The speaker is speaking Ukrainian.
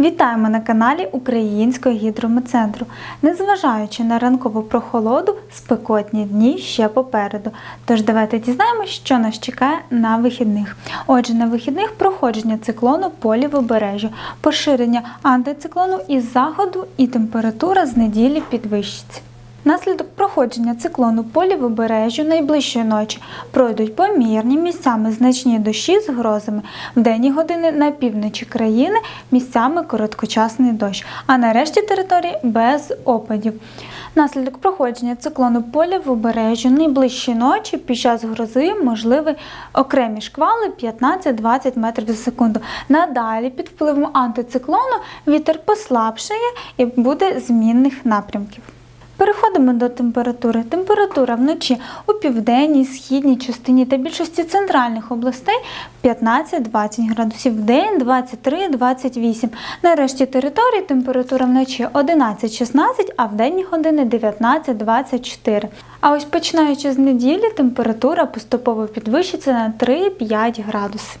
Вітаємо на каналі Українського гідрометцентру. Незважаючи на ранкову прохолоду, спекотні дні ще попереду. Тож давайте дізнаємося, що нас чекає на вихідних. Отже, на вихідних проходження циклону по лівобережжю, поширення антициклону із заходу і температура з неділі підвищиться. Наслідок проходження циклону по лівобережжю найближчої ночі пройдуть помірні місцями значні дощі з грозами. В денні години на півночі країни місцями короткочасний дощ, а на решті території без опадів. Наслідок проходження циклону по лівобережжю найближчі ночі під час грози можливі окремі шквали 15-20 метрів за секунду. Надалі під впливом антициклону вітер послабшає і буде змінних напрямків. Переходимо до температури. Температура вночі у південній, східній частині та більшості центральних областей 15-20 градусів, в день 23-28. На решті території температура вночі 11-16, а в денні години 19-24. А ось починаючи з неділі, температура поступово підвищиться на 3-5 градусів.